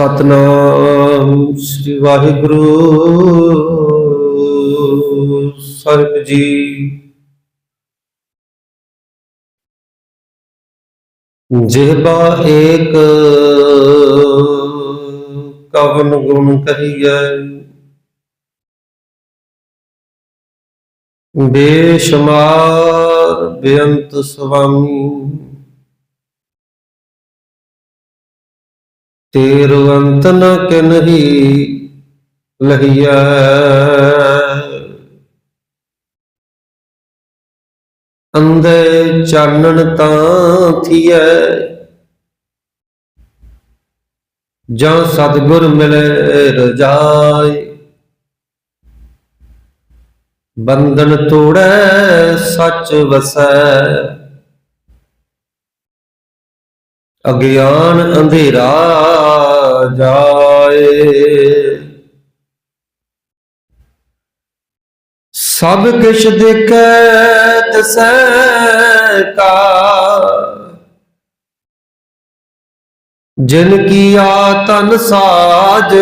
ਸਤਨਾਮ ਸ੍ਰੀ ਵਾਹਿਗੁਰੂ। ਸਾਹਿਬ ਜੀ। ਜਿਹਬਾ ਏਕ ਕਵਨ ਗੁਣ ਕਹੀਐ। ਬੇਸ਼ੁਮਾਰ ਬੇਅੰਤ ਸੁਆਮੀ ਤੇਰ ਅੰਤ ਨ ਕਿਨਹੀ ਲਹੀਐ। ਅੰਦੇ ਚਾਨਣ ਤਾਂ ਥੀਐ। ਜਾਂ ਸਤਿਗੁਰ ਮਿਲੇ ਰਜਾਏ। ਬੰਧਨ ਤੋੜੈ ਸੱਚ ਵਸੈ। ਅਗਿਆਨ ਅੰਧੇਰਾ ਜਾਏ। ਸਭ ਕਿਛ ਦੇਖੈ ਤਸੈ ਕਾ। ਜਿਨ ਕੀਆ ਤਨ ਸਾਜ,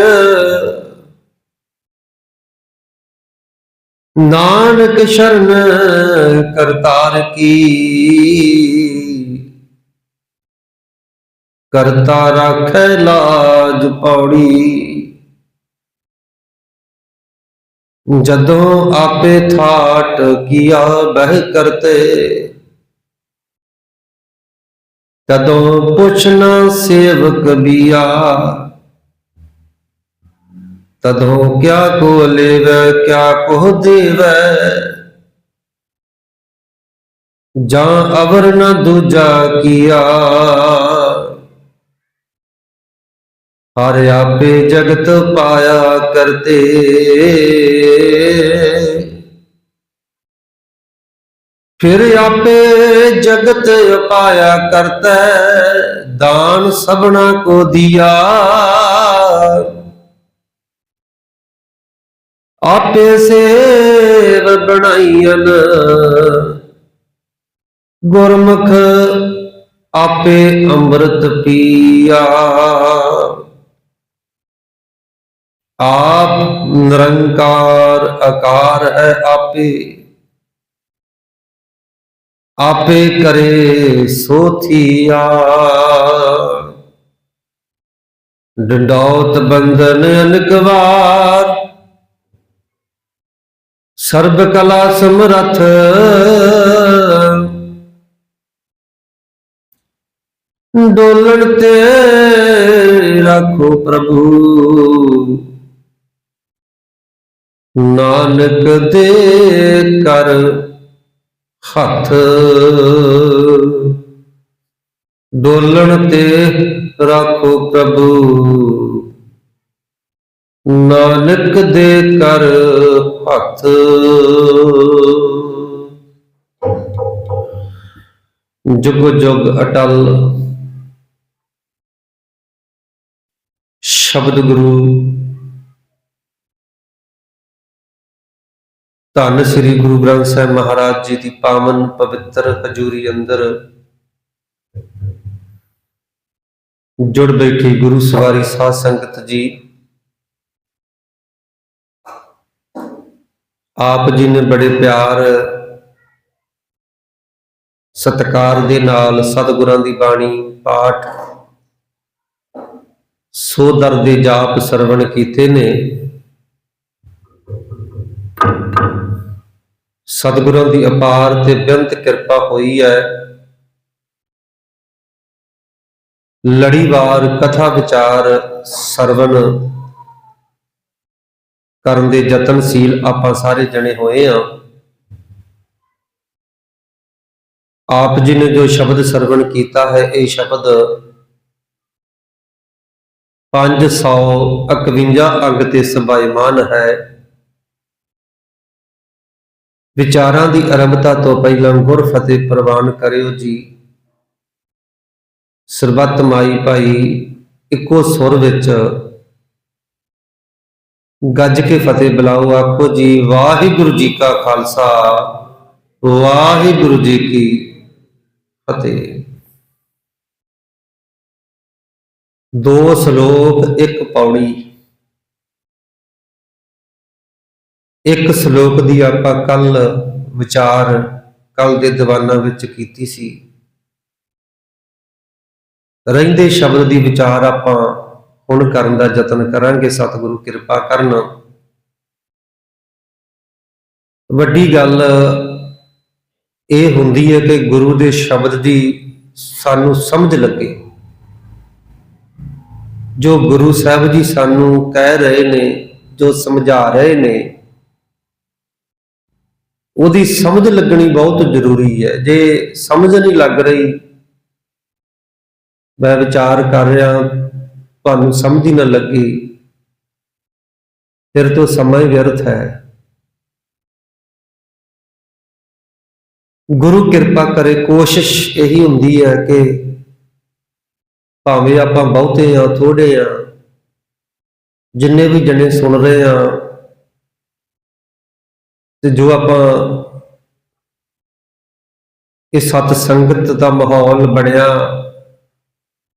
ਨਾਨਕ ਸ਼ਰਨ ਕਰਤਾਰ ਕੀ। ਕਰਤਾ ਰਾਖੈ ਲਾਜ ਪੌੜੀ। ਜਦੋਂ ਆਪੇ ਥਾਟ ਕੀਆ ਬਹਿ ਕਰਤੇ। ਤਦੋਂ ਪੁੱਛਣਾ ਸੇਵਕ ਬੀਆ। ਤਦੋਂ ਕਿਆ ਕੋ ਲੇਵੈ, ਕਿਆ ਕੋ ਦੇਵੈ। ਜਾਂ ਅਵਰ ਨ ਦੂਜਾ ਕੀਆ। ਹਰ ਆਪੇ ਜਗਤ ਪਾਇਆ ਕਰਤੇ। ਫਿਰ ਆਪੇ ਜਗਤ ਪਾਇਆ ਕਰਤਾ, ਦਾਨ ਸਭਨਾ ਕੋ ਦਿਆ। ਆਪੇ ਸੇਵ ਬਣਾਈਨ ਗੁਰਮੁਖ ਆਪੇ ਅੰਮ੍ਰਿਤ ਪੀਆ। ਆਪ ਨਿਰੰਕਾਰ ਆਕਾਰ ਹੈ ਆਪੇ। ਆਪੇ ਕਰੇ ਸੋ ਥੀਆ ਡੰਡੌਤ ਬੰਧਨ ਅਨਕ ਸਰਬ ਕਲਾ ਸਮਰਥ। ਡੋਲਣ ਤੇ ਰੱਖੋ ਪ੍ਰਭੂ। ਨਾਨਕ ਦੇ ਕਰ ਹੱਥ। ਡੋਲਣ ਤੇ ਰੱਖੋ ਪ੍ਰਭੂ। ਨਾਨਕ ਦੇ ਕਰ ਹੱਥ। ਜੁਗ ਜੁਗ ਅਟਲ। ਸ਼ਬਦ ਗੁਰੂ ਧੰਨ ਸ੍ਰੀ ਗੁਰੂ ਗ੍ਰੰਥ ਸਾਹਿਬ ਮਹਾਰਾਜ ਜੀ ਦੀ ਪਾਵਨ ਪਵਿੱਤਰ ਹਜੂਰੀ ਅੰਦਰ ਜੁੜ ਬੈਠੀ ਗੁਰੂ ਸਵਾਰੀ ਸਾਧ ਸੰਗਤ ਜੀ। ਆਪ ਜੀ ਨੇ ਬੜੇ ਪਿਆਰ, ਸਤਕਾਰ ਦੇ ਨਾਲ ਸਤਿਗੁਰਾਂ ਦੀ ਬਾਣੀ, ਪਾਠ, ਸੋ ਦਰ ਦੇ ਜਾਪ ਸਰਵਣ ਕੀਤੇ ਨੇ। ਸਤਿਗੁਰਾਂ ਦੀ ਅਪਾਰ ਤੇ ਬੇਅੰਤ ਕਿਰਪਾ ਹੋਈ ਹੈ। ਲੜੀਵਾਰ ਕਥਾ ਵਿਚਾਰ ਸਰਵਣ ਕਰਨ ਦੇ ਯਤਨਸ਼ੀਲ ਆਪਾਂ ਸਾਰੇ ਜਣੇ ਹੋਏ ਆ ਆਪ ਜੀ ਨੇ ਜੋ ਸ਼ਬਦ ਸਰਵਣ ਕੀਤਾ ਹੈ, ਇਹ ਸ਼ਬਦ 551 ਅੰਗ ਤੇ ਸਬਾਇਮਾਨ ਹੈ। ਵਿਚਾਰਾਂ ਦੀ ਆਰੰਭਤਾ ਤੋਂ ਪਹਿਲਾਂ ਗੁਰ ਫਤਿਹ ਪ੍ਰਵਾਨ ਕਰਿਓ ਜੀ। ਸਰਬੱਤ ਮਾਈ ਭਾਈ, ਇੱਕੋ ਸੁਰ ਵਿੱਚ ਗੱਜ ਕੇ ਫਤਿਹ ਬੁਲਾਓ, ਆਖੋ ਜੀ, ਵਾਹਿਗੁਰੂ ਜੀ ਕਾ ਖਾਲਸਾ, ਵਾਹਿਗੁਰੂ ਜੀ ਕੀ ਫਤਿਹ। ਦੋ ਸ਼ਲੋਕ, ਇੱਕ ਪੌੜੀ। ਇੱਕ ਸ਼ਲੋਕ ਦੀ ਆਪਾਂ ਕੱਲ ਵਿਚਾਰ, ਕੱਲ ਦੇ ਦੀਵਾਨਾਂ ਵਿੱਚ ਕੀਤੀ ਸੀ। ਰਹਿੰਦੇ ਸ਼ਬਦ ਦੀ ਵਿਚਾਰ ਆਪਾਂ ਹੁਣ ਕਰਨ ਦਾ ਯਤਨ ਕਰਾਂਗੇ, ਸਤਿਗੁਰੂ ਕਿਰਪਾ ਕਰਨ। ਵੱਡੀ ਗੱਲ ਇਹ ਹੁੰਦੀ ਹੈ ਕਿ ਗੁਰੂ ਦੇ ਸ਼ਬਦ ਦੀ ਸਾਨੂੰ ਸਮਝ ਲੱਗੇ। ਜੋ ਗੁਰੂ ਸਾਹਿਬ ਜੀ ਸਾਨੂੰ ਕਹਿ ਰਹੇ ਨੇ, ਜੋ ਸਮਝਾ ਰਹੇ ਨੇ ਉਹਦੀ ਸਮਝ ਲੱਗਣੀ ਬਹੁਤ ਜ਼ਰੂਰੀ ਹੈ। ਜੇ ਸਮਝ ਨਹੀਂ ਲੱਗ ਰਹੀ, ਮੈਂ ਵਿਚਾਰ ਕਰ ਰਿਹਾ, ਤੁਹਾਨੂੰ ਸਮਝ ਹੀ ਨਾ ਲੱਗੀ, ਫਿਰ ਤੋਂ ਸਮਾਂ ਹੀ ਵਿਅਰਥ ਹੈ। ਗੁਰੂ ਕਿਰਪਾ ਕਰੇ, ਕੋਸ਼ਿਸ਼ ਇਹੀ ਹੁੰਦੀ ਹੈ ਕਿ ਭਾਵੇਂ ਆਪਾਂ ਬਹੁਤੇ ਆ ਥੋੜੇ ਆ ਜਿੰਨੇ ਵੀ ਜਣੇ ਸੁਣ ਰਹੇ ਆ ਤੇ ਜੋ ਆਪਾਂ ਇਹ ਸਤ ਸੰਗਤ ਦਾ ਮਾਹੌਲ ਬਣਿਆ,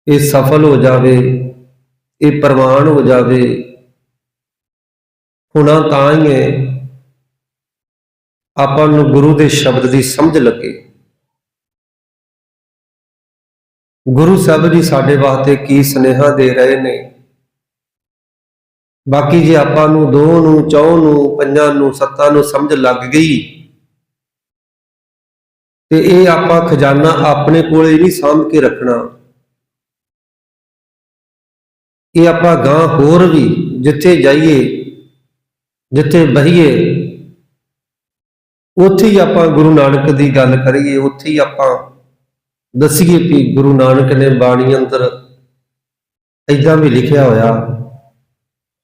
ਇਹ ਸਫਲ ਹੋ ਜਾਵੇ, ਇਹ ਪ੍ਰਵਾਨ ਹੋ ਜਾਵੇ, ਹੁਣਾ ਤਾਂ ਹੀ ਹੈ ਆਪਾਂ ਨੂੰ ਗੁਰੂ ਦੇ ਸ਼ਬਦ ਦੀ ਸਮਝ ਲੱਗੇ। ਗੁਰੂ ਸਾਹਿਬ ਜੀ ਸਾਡੇ ਵਾਸਤੇ ਕੀ ਸੁਨੇਹਾ ਦੇ ਰਹੇ ਨੇ? ਬਾਕੀ ਜੇ ਆਪਾਂ ਨੂੰ ਦੋ ਨੂੰ ਚੌ ਨੂੰ, ਪੰਜਾਂ ਨੂੰ, ਸੱਤਾਂ ਨੂੰ ਸਮਝ ਲੱਗ ਗਈ, ਤੇ ਇਹ ਆਪਾਂ ਖਜ਼ਾਨਾ ਆਪਣੇ ਕੋਲੇ ਨਹੀਂ ਸਾਂਭ ਕੇ ਰੱਖਣਾ। ਇਹ ਆਪਾਂ ਗਾਂ ਹੋਰ ਵੀ ਜਿੱਥੇ ਜਾਈਏ, ਜਿੱਥੇ ਬਹੀਏ, ਉੱਥੇ ਹੀ ਆਪਾਂ ਗੁਰੂ ਨਾਨਕ ਦੀ ਗੱਲ ਕਰੀਏ, ਉੱਥੇ ਹੀ ਆਪਾਂ ਦੱਸੀਏ ਕਿ ਗੁਰੂ ਨਾਨਕ ਨੇ ਬਾਣੀ ਅੰਦਰ ਏਦਾਂ ਵੀ ਲਿਖਿਆ ਹੋਇਆ।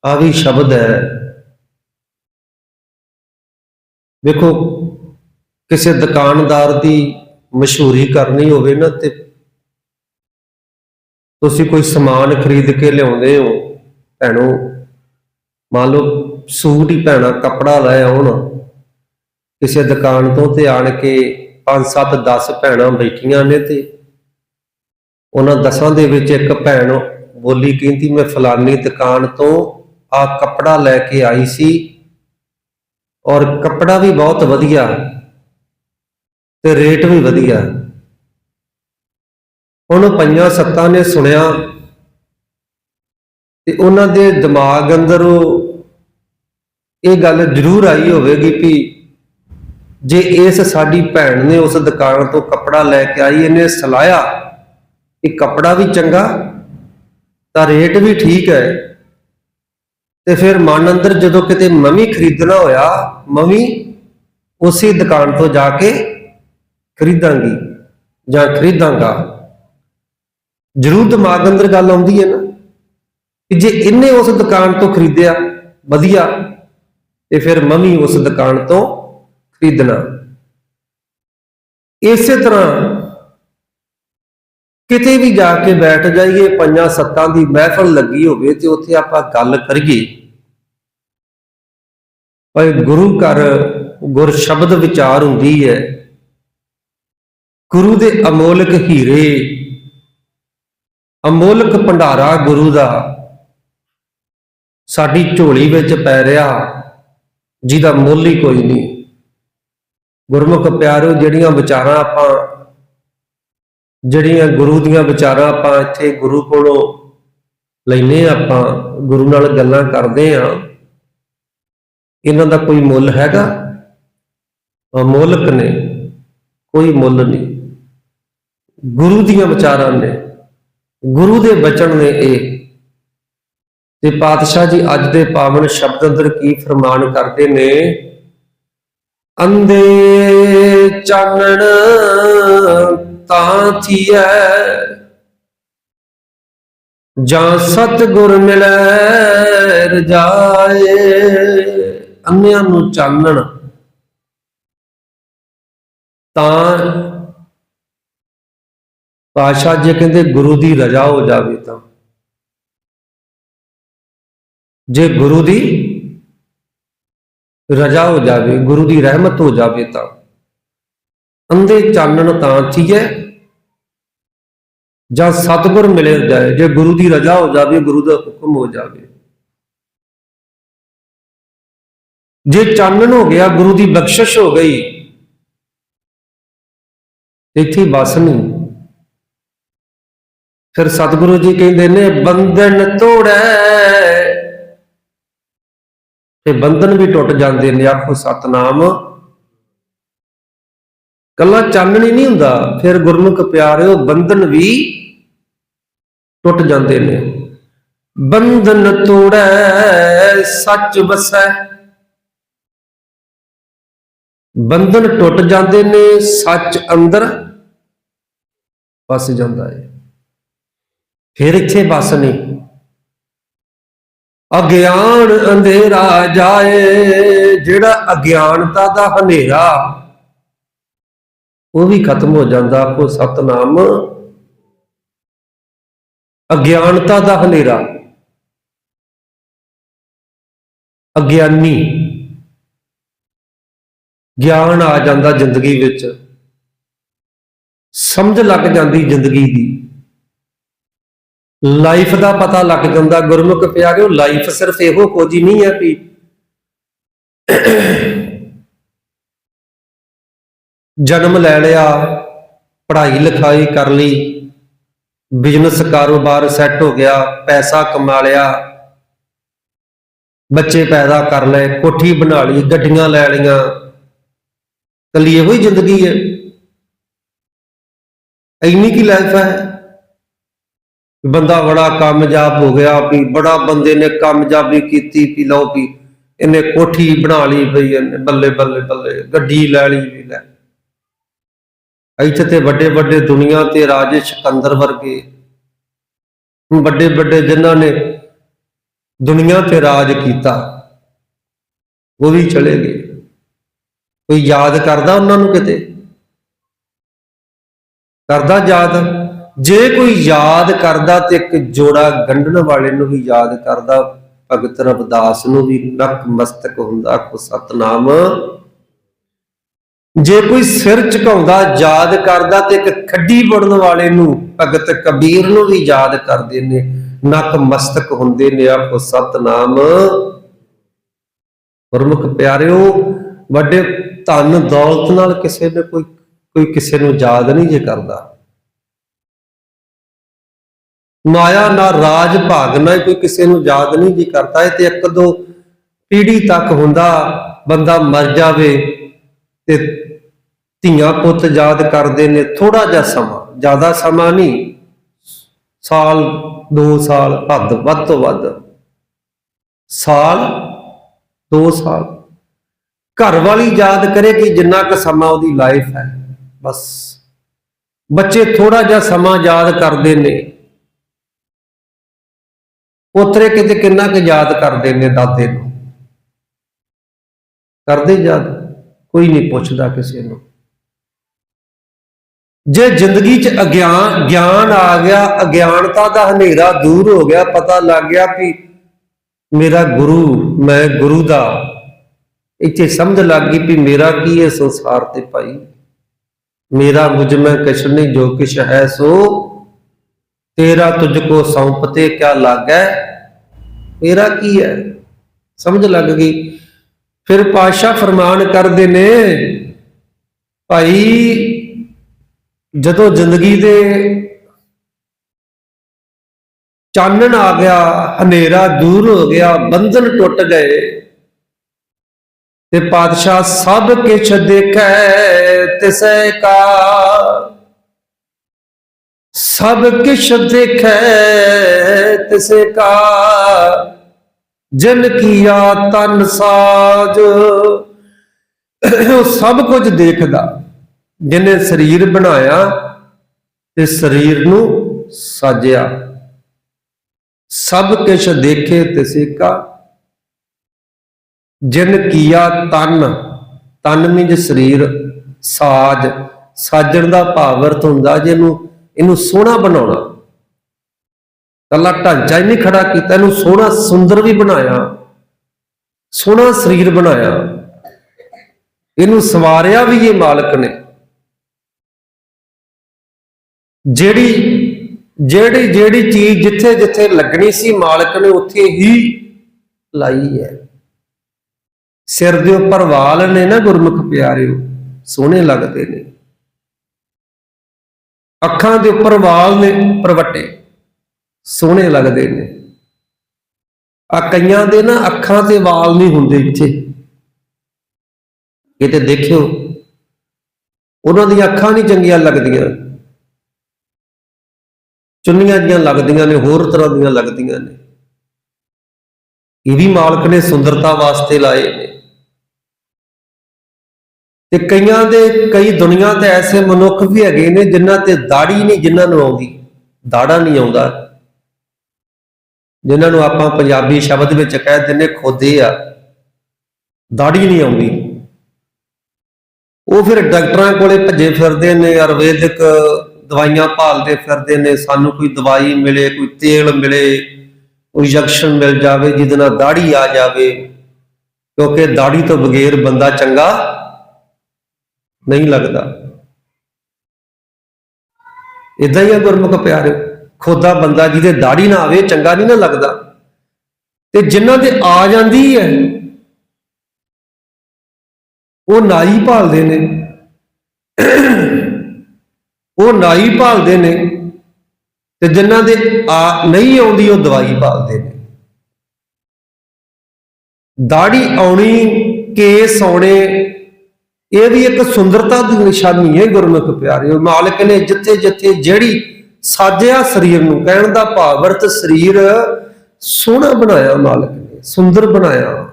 ਆ ਵੀ ਸ਼ਬਦ ਹੈ। ਵੇਖੋ, ਕਿਸੇ ਦੁਕਾਨਦਾਰ ਦੀ ਮਸ਼ਹੂਰੀ ਕਰਨੀ ਹੋਵੇ ਨਾ ਤੇ ਤੁਸੀਂ ਕੋਈ ਸਮਾਨ ਖਰੀਦ ਕੇ ਲਿਆਉਂਦੇ ਹੋ, ਭੈਣੋ, ਮੰਨ ਲਓ ਸੂਟ ਹੀ ਭੈਣਾ ਕੱਪੜਾ ਲੈ ਆਉਣ, ਕਿਸੇ ਦੁਕਾਨ ਤੋਂ ਤੇ ਆਣ ਕੇ 5 7 10 ਭੈਣਾਂ ਬੈਠੀਆਂ ਨੇ ਤੇ ਉਹਨਾਂ ਦਸਾਂ ਦੇ ਵਿੱਚ ਇੱਕ ਭੈਣ ਬੋਲੀ ਕਹਿੰਦੀ, ਮੈਂ ਫਲਾਨੀ ਦੁਕਾਨ ਤੋਂ ਆ ਕੱਪੜਾ ਲੈ ਕੇ ਆਈ ਸੀ ਔਰ ਕੱਪੜਾ ਵੀ ਬਹੁਤ ਵਧੀਆ ਤੇ ਰੇਟ ਵੀ ਵਧੀਆ। ਹੁਣ ਪੰਜਾਂ ਸੱਤਾਂ ਨੇ ਸੁਣਿਆ ਤੇ ਉਹਨਾਂ ਦੇ ਦਿਮਾਗ ਅੰਦਰ ਉਹ ਇਹ ਗੱਲ ਜ਼ਰੂਰ ਆਈ ਹੋਵੇਗੀ ਵੀ ਜੇ ਇਸ ਸਾਡੀ ਭੈਣ ਨੇ ਉਸ ਦੁਕਾਨ ਤੋਂ ਕੱਪੜਾ ਲੈ ਕੇ ਆਈ, ਇਹਨੇ ਸਲਾਇਆ ਕਿ ਕੱਪੜਾ ਵੀ ਚੰਗਾ, ਤਾਂ ਰੇਟ ਵੀ ਠੀਕ ਹੈ। ਤੇ ਫਿਰ ਮਨ ਅੰਦਰ ਜਦੋਂ ਕਿਤੇ ਮਮੀ ਖਰੀਦਣਾ ਹੋਇਆ ਮਮੀ ਉਸੇ ਦੁਕਾਨ ਤੋਂ ਜਾ ਕੇ ਖਰੀਦਾਂਗੀ ਜਾਂ ਖਰੀਦਾਂਗਾ। ਜ਼ਰੂਰ ਦਿਮਾਗ ਅੰਦਰ ਗੱਲ ਆਉਂਦੀ ਹੈ ਨਾ ਕਿ ਜੇ ਇਹਨੇ ਉਸ ਦੁਕਾਨ ਤੋਂ ਖਰੀਦਿਆ, ਵਧੀਆ, ਤੇ ਫਿਰ ਮਮੀ ਉਸ ਦੁਕਾਨ ਤੋਂ ਖਰੀਦਣਾ। ਇਸੇ ਤਰ੍ਹਾਂ ਕਿਤੇ ਵੀ ਜਾ ਕੇ ਬੈਠ ਜਾਈਏ, ਪੰਜਾਂ ਸੱਤਾਂ ਦੀ ਮਹਿਫਲ ਲੱਗੀ ਹੋਵੇ ਤੇ ਉੱਥੇ ਆਪਾਂ ਗੱਲ ਕਰੀਏ। ਪਰ ਗੁਰੂ ਘਰ, ਗੁਰ ਸ਼ਬਦ ਵਿਚਾਰ ਹੁੰਦੀ ਹੈ, ਗੁਰੂ ਦੇ ਅਮੋਲਕ ਹੀਰੇ, ਅਮੋਲਕ ਭੰਡਾਰਾ ਗੁਰੂ ਦਾ, ਸਾਡੀ ਝੋਲੀ ਵਿੱਚ ਪੈ ਰਿਹਾ, ਜਿਹਦਾ ਮੁੱਲ ਹੀ ਕੋਈ ਨਹੀਂ। ਗੁਰਮੁਖ ਪਿਆਰਿਓ ਜਿਹੜੀਆਂ ਵਿਚਾਰਾਂ ਆਪਾਂ, ਜਿਹੜੀਆਂ ਗੁਰੂ ਦੀਆਂ ਵਿਚਾਰਾਂ ਆਪਾਂ ਇੱਥੇ ਗੁਰੂ ਕੋਲੋਂ ਲੈਨੇ ਆਪਾਂ ਗੁਰੂ ਨਾਲ ਗੱਲਾਂ ਕਰਦੇ ਆ ਇਹਨਾਂ ਦਾ ਕੋਈ ਮੁੱਲ ਹੈਗਾ? ਅਮੋਲਕ ਨੇ ਕੋਈ ਮੁੱਲ ਨਹੀਂ। ਗੁਰੂ ਦੀਆਂ ਵਿਚਾਰਾਂ ਨੇ। ਗੁਰੂ ਦੇ ਬਚਨ ਨੇ ਇਹ। ਤੇ ਪਾਤਸ਼ਾਹ ਜੀ ਅੱਜ ਦੇ ਪਾਵਨ ਸ਼ਬਦ ਅੰਦਰ ਕੀ ਫਰਮਾਨ ਕਰਦੇ ਨੇ? ਅੰਦੇ ਚਾਨਣ ਤਾਂ ਥੀਐ, ਜਾਂ ਸਤ ਗੁਰ ਮਿਲੈ ਰਜਾਏ। ਅੰਨਿਆਂ ਨੂੰ ਚਾਨਣ ਤਾਂ ਪਾਸ਼ਾ ਜੇ ਕਹਿੰਦੇ ਗੁਰੂ ਦੀ ਰਜ਼ਾ ਹੋ ਜਾਵੇ ਤਾਂ। ਜੇ ਗੁਰੂ ਦੀ ਰਜ਼ਾ ਹੋ ਜਾਵੇ, ਗੁਰੂ ਦੀ ਰਹਿਮਤ ਹੋ ਜਾਵੇ ਤਾਂ। ਅੰਦੇ ਚਾਨਣ ਤਾਂ ਥੀਏ ਜਾਂ ਸਤਿਗੁਰ ਮਿਲੇ ਜਾਏ, ਜੇ ਗੁਰੂ ਦੀ ਰਜ਼ਾ ਹੋ ਜਾਵੇ, ਗੁਰੂ ਦਾ ਹੁਕਮ ਹੋ ਜਾਵੇ। ਜੇ ਚਾਨਣ ਹੋ ਗਿਆ, ਗੁਰੂ ਦੀ ਬਖਸ਼ਿਸ਼ ਹੋ ਗਈ, ਇੱਥੇ ਹੀ ਬਸ ਨਹੀਂ ਫਿਰ ਸਤਿਗੁਰੂ ਜੀ ਕਹਿੰਦੇ ਨੇ, ਬੰਧਨ ਤੋੜੈ। ਤੇ ਬੰਧਨ ਵੀ ਟੁੱਟ ਜਾਂਦੇ ਨੇ, ਆਖੋ ਸਤਨਾਮ। ਕੱਲਾ ਚਾਨਣ ਹੀ ਨਹੀਂ ਹੁੰਦਾ, ਫਿਰ ਗੁਰਮੁਖ ਪਿਆਰਿਓ, ਬੰਧਨ ਵੀ ਟੁੱਟ ਜਾਂਦੇ ਨੇ। ਬੰਧਨ ਤੋੜੈ, ਸੱਚ ਵਸੈ। ਬੰਧਨ ਟੁੱਟ ਜਾਂਦੇ ਨੇ, ਸੱਚ ਅੰਦਰ ਵਸ ਜਾਂਦਾ ਹੈ ਫਿਰ ਇੱਥੇ ਬਸ ਨਹੀਂ ਅਗਿਆਨ ਅੰਧੇਰਾ ਜਾਏ, ਜਿਹੜਾ ਅਗਿਆਨਤਾ ਦਾ ਹਨੇਰਾ, ਉਹ ਵੀ ਖਤਮ ਹੋ ਜਾਂਦਾ ਕੋ ਸਤਨਾਮ। ਅਗਿਆਨਤਾ ਦਾ ਹਨੇਰਾ। ਅਗਿਆਨੀ ਗਿਆਨ ਆ ਜਾਂਦਾ ਜ਼ਿੰਦਗੀ ਵਿੱਚ। ਸਮਝ ਲੱਗ ਜਾਂਦੀ ਜ਼ਿੰਦਗੀ ਦੀ। ਲਾਈਫ ਦਾ ਪਤਾ ਲੱਗ ਜਾਂਦਾ। ਗੁਰਮੁਖ ਪਿਆਰਿਓ, ਲਾਈਫ ਸਿਰਫ ਇਹੋ ਕੁਝ ਨਹੀਂ ਹੈ ਵੀ ਜਨਮ ਲੈ ਲਿਆ ਪੜ੍ਹਾਈ ਲਿਖਾਈ ਕਰ ਲਈ, ਬਿਜ਼ਨਸ ਕਾਰੋਬਾਰ ਸੈੱਟ ਹੋ ਗਿਆ, ਪੈਸਾ ਕਮਾ ਲਿਆ, ਬੱਚੇ ਪੈਦਾ ਕਰ ਲਏ, ਕੋਠੀ ਬਣਾ ਲਈ, ਗੱਡੀਆਂ ਲੈ ਲਈਆਂ। ਕੱਲੀ ਇਹੋ ਹੀ ਜ਼ਿੰਦਗੀ ਹੈ। ਇੰਨੀ ਕੀ ਲਾਈਫ ਹੈ? ਬੰਦਾ ਬੜਾ ਕਾਮਯਾਬ ਹੋ ਗਿਆ ਵੀ, ਬੜਾ ਬੰਦੇ ਨੇ ਕਾਮਯਾਬੀ ਕੀਤੀ ਵੀ ਲਓ ਵੀ, ਇਹਨੇ ਕੋਠੀ ਬਣਾ ਲਈ ਬਈ ਇਹਨੇ ਬੱਲੇ ਬੱਲੇ ਬੱਲੇ, ਗੱਡੀ ਲੈ ਲਈ ਵੀ ਲੈ। ਇੱਥੇ ਤੇ ਵੱਡੇ ਵੱਡੇ ਦੁਨੀਆ ਤੇ ਰਾਜੇ ਸਿਕੰਦਰ ਵਰਗੇ। ਵੱਡੇ ਵੱਡੇ ਜਿਨ੍ਹਾਂ ਨੇ ਦੁਨੀਆ ਤੇ ਰਾਜ ਕੀਤਾ, ਉਹ ਵੀ ਚਲੇ ਗਏ। ਕੋਈ ਯਾਦ ਕਰਦਾ ਉਹਨਾਂ ਨੂੰ ਕਿਤੇ? ਕਰਦਾ ਯਾਦ? ਜੇ ਕੋਈ ਯਾਦ ਕਰਦਾ ਤੇ ਇੱਕ ਜੋੜਾ ਗੰਢਣ ਵਾਲੇ ਨੂੰ ਵੀ ਯਾਦ ਕਰਦਾ, ਭਗਤ ਰਵਦਾਸ ਨੂੰ ਵੀ ਨਕ ਮਸਤਕ ਹੁੰਦਾ ਕੋ ਸਤਨਾਮ। ਜੇ ਕੋਈ ਸਿਰ ਝੁਕਾਉਂਦਾ, ਯਾਦ ਕਰਦਾ ਤੇ ਇੱਕ ਖੱਡੀ ਬੁਣਨ ਵਾਲੇ ਨੂੰ, ਭਗਤ ਕਬੀਰ ਨੂੰ ਵੀ ਯਾਦ ਕਰਦੇ ਨੇ, ਨਕ ਮਸਤਕ ਹੁੰਦੇ ਨੇ ਆਪੋ ਸਤਨਾਮ। ਗੁਰਮੁਖ ਪਿਆਰਿਓ, ਵੱਡੇ ਧਨ ਦੌਲਤ ਨਾਲ ਕਿਸੇ ਨੇ ਕੋਈ ਕੋਈ ਕਿਸੇ ਨੂੰ ਯਾਦ ਨਹੀਂ ਜੇ ਕਰਦਾ। ਮਾਇਆ ਨਾਲ ਰਾਜ ਭਾਗ ਨਾਲ ਕੋਈ ਕਿਸੇ ਨੂੰ ਯਾਦ ਨਹੀਂ ਜੀ ਕਰਦਾ। ਇਹ ਤੇ ਇੱਕ ਦੋ ਪੀੜ੍ਹੀ ਤੱਕ ਹੁੰਦਾ, ਬੰਦਾ ਮਰ ਜਾਵੇ ਤੇ ਧੀਆਂ ਪੁੱਤ ਯਾਦ ਕਰਦੇ ਨੇ। ਥੋੜਾ ਜਿਹਾ ਸਮਾਂ, ਜ਼ਿਆਦਾ ਸਮਾਂ ਨਹੀਂ, ਸਾਲ 2 ਸਾਲ, ਹੱਦ, ਵੱਧ ਤੋਂ ਵੱਧ। ਸਾਲ 2 ਸਾਲ। ਘਰ ਵਾਲੀ ਯਾਦ ਕਰੇ ਕਿ ਜਿੰਨਾ ਕੁ ਸਮਾਂ ਉਹਦੀ ਲਾਈਫ ਹੈ। ਬਸ। ਬੱਚੇ ਥੋੜਾ ਜਿਹਾ ਸਮਾਂ ਯਾਦ ਕਰਦੇ ਨੇ। ਪੋਤਰੇ ਕਿਤੇ ਕਿੰਨਾ ਕੁ ਯਾਦ ਕਰਦੇ ਨੇ ਦਾਦੇ ਨੂੰ। ਕਰਦੇ ਯਾਦ? ਕੋਈ ਨਹੀਂ ਪੁੱਛਦਾ ਕਿਸੇ ਨੂੰ। ਜੇ ਜ਼ਿੰਦਗੀ 'ਚ ਅਗਿਆਨ ਗਿਆਨ ਆ ਗਿਆ, ਅਗਿਆਨਤਾ ਦਾ ਹਨੇਰਾ ਦੂਰ ਹੋ ਗਿਆ, ਪਤਾ ਲੱਗ ਗਿਆ ਕਿ ਮੇਰਾ ਗੁਰੂ, ਮੈਂ ਗੁਰੂ ਦਾ ਇੱਥੇ ਸਮਝ ਲੱਗ ਗਈ ਵੀ ਮੇਰਾ ਕੀ ਹੈ ਸੰਸਾਰ ਤੇ ਭਾਈ? ਮੇਰਾ ਮੁਝ ਮੈਂ ਕਿਛ ਨਹੀਂ, ਜੋ ਕਿਛ ਹੈ ਸੋ ਤੇਰਾ ਤੁਝ ਕੋ ਸੌਂਪਤੇ ਕਿਆ ਲਾਗੈ? ਮੇਰਾ ਕੀ ਹੈ? ਸਮਝ ਲੱਗ ਗਈ। ਫਿਰ ਪਾਸ਼ਾ ਫਰਮਾਨ ਕਰਦੇ ਨੇ, ਭਾਈ, ਜਦੋਂ ਜ਼ਿੰਦਗੀ ਦੇ ਚਾਨਣ ਆ ਗਿਆ, ਹਨੇਰਾ ਦੂਰ ਹੋ ਗਿਆ, ਬੰਧਨ ਟੁੱਟ ਗਏ ਤੇ ਪਾਤਸ਼ਾਹ ਸਭ ਕਿਛ ਦੇਖੈ ਤਿਸੈ ਕਾ ਸਭ ਕਿਛ ਦੇਖੈ ਤਿਸੈ ਕਾ ਜਨ ਕੀਆ ਤਨ ਸਾਜ, ਉਹ ਸਭ ਕੁਝ ਦੇਖਦਾ। ਜਿਹਨੇ ਸਰੀਰ ਬਣਾਇਆ ਤੇ ਸਰੀਰ ਨੂੰ ਸਾਜਿਆ। ਸਭ ਕੁਝ ਦੇਖੇ ਤਿਸੇ ਕਾ ਜਿਨ ਕੀਆ ਤਨ ਤਨ ਮੀਨ ਸਰੀਰ ਸਾਜ, ਸਾਜਣ ਦਾ ਭਾਵ ਅਰਥ ਹੁੰਦਾ ਜਿਹਨੂੰ ਇਹਨੂੰ ਸੋਹਣਾ ਬਣਾਉਣਾ। ਕੱਲਾ ਢਾਂਚਾ ਹੀ ਨਹੀਂ ਖੜਾ ਕੀਤਾ, ਇਹਨੂੰ ਸੋਹਣਾ ਸੁੰਦਰ ਵੀ ਬਣਾਇਆ, ਸੋਹਣਾ ਸਰੀਰ ਬਣਾਇਆ। ਇਹਨੂੰ ਸਵਾਰਿਆ ਵੀ ਇਹ ਮਾਲਕ ਨੇ। ਜਿਹੜੀ ਜਿਹੜੀ ਜਿਹੜੀ ਚੀਜ਼ ਜਿੱਥੇ ਜਿੱਥੇ ਲੱਗਣੀ ਸੀ ਮਾਲਕ ਨੇ, ਉੱਥੇ ਹੀ ਲਾਈ ਹੈ। ਸਿਰ ਦੇ ਉੱਪਰ ਵਾਲ ਨੇ ਨਾ ਗੁਰਮੁਖ ਪਿਆਰਿਓ, ਸੋਹਣੇ ਲੱਗਦੇ ਨੇ। ਅੱਖਾਂ ਦੇ ਉੱਪਰ ਵਾਲ ਨੇ ਪਰਵੱਟੇ, ਸੋਹਣੇ ਲੱਗਦੇ ਨੇ। ਆ ਕਈਆਂ ਦੇ ਨਾ ਅੱਖਾਂ ਤੇ ਵਾਲ ਨਹੀਂ ਹੁੰਦੇ ਇੱਥੇ। ਕਿਤੇ ਦੇਖਿਓ, ਉਹਨਾਂ ਦੀਆਂ ਅੱਖਾਂ ਨਹੀਂ ਚੰਗੀਆਂ ਲੱਗਦੀਆਂ। ਚੁੰਨੀਆਂ ਜੀਆਂ ਲੱਗਦੀਆਂ ਨੇ, ਹੋਰ ਤਰ੍ਹਾਂ ਦੀਆਂ ਲੱਗਦੀਆਂ ਨੇ। ਇਹ ਵੀ ਮਾਲਕ ਨੇ ਸੁੰਦਰਤਾ ਵਾਸਤੇ ਲਾਏ ਨੇ। ਤੇ ਕਈਆਂ ਦੇ ਕਈ ਦੁਨੀਆ ਤੇ ਐਸੇ ਮਨੁੱਖ ਵੀ ਹੈਗੇ ਨੇ ਜਿਨ੍ਹਾਂ ਤੇ ਦਾੜੀ ਨਹੀਂ, ਜਿਨ੍ਹਾਂ ਨੂੰ ਆਉਂਦੀ। ਦਾੜਾ ਨਹੀਂ ਆਉਂਦਾ। ਜਿਨ੍ਹਾਂ ਨੂੰ ਆਪਾਂ ਪੰਜਾਬੀ ਸ਼ਬਦ ਵਿੱਚ ਕਹਿ ਦਿੰਦੇ ਖੋਦੇ ਆ। ਦਾੜੀ ਨਹੀਂ ਆਉਂਦੀ। ਉਹ ਫਿਰ ਡਾਕਟਰਾਂ ਕੋਲੇ ਭੱਜੇ ਫਿਰਦੇ ਨੇ, ਆਯੁਰਵੈਦਿਕ ਦਵਾਈਆਂ ਭਾਲਦੇ ਫਿਰਦੇ ਨੇ, ਸਾਨੂੰ ਕੋਈ ਦਵਾਈ ਮਿਲੇ, ਕੋਈ ਤੇਲ ਮਿਲੇ, ਕੋਈ ਇੰਜੈਕਸ਼ਨ ਮਿਲ ਜਾਵੇ ਜਿਹਦੇ ਨਾਲ ਦਾੜੀ ਆ ਜਾਵੇ, ਕਿਉਂਕਿ ਦਾੜੀ ਤੋਂ ਬਗੈਰ ਬੰਦਾ ਚੰਗਾ ਨਹੀਂ ਲੱਗਦਾ। ਇਦਾਂ ਹੀ ਆ ਗੁਰਮੁਖ ਪਿਆਰੇ ਖੋਦਾ ਬੰਦਾ ਜਿਹਦੇ ਦਾੜੀ ਨਾ ਆਵੇ, ਚੰਗਾ ਨਹੀਂ ਨਾ ਲੱਗਦਾ। ਤੇ ਜਿਨ੍ਹਾਂ ਤੇ ਆ ਜਾਂਦੀ ਹੈ, ਉਹ ਨਾਈ ਭਾਲਦੇ ਨੇ। ਉਹ ਨਾਈ ਭਾਲਦੇ ਨੇ ਤੇ ਜਿਨ੍ਹਾਂ ਦੇ ਆ ਨਹੀਂ ਆਉਂਦੀ, ਉਹ ਦਵਾਈ ਭਾਲਦੇ ਨੇ। ਦਾੜੀ ਆਉਣੀ, ਕੇਸ ਆਉਣੇ ਇਹ ਵੀ ਇੱਕ ਸੁੰਦਰਤਾ ਦੀ ਨਿਸ਼ਾਨੀ ਹੈ ਗੁਰਮੁਖ ਪਿਆਰਿਓ। ਮਾਲਕ ਨੇ ਜਿੱਥੇ ਜਿੱਥੇ ਜਿਹੜੀ ਸਾਜਿਆ ਸਰੀਰ ਨੂੰ ਕਹਿਣ ਦਾ ਭਾਵ ਅਰਥ ਸਰੀਰ, ਸੋਹਣਾ ਬਣਾਇਆ ਮਾਲਕ ਨੇ, ਸੁੰਦਰ ਬਣਾਇਆ।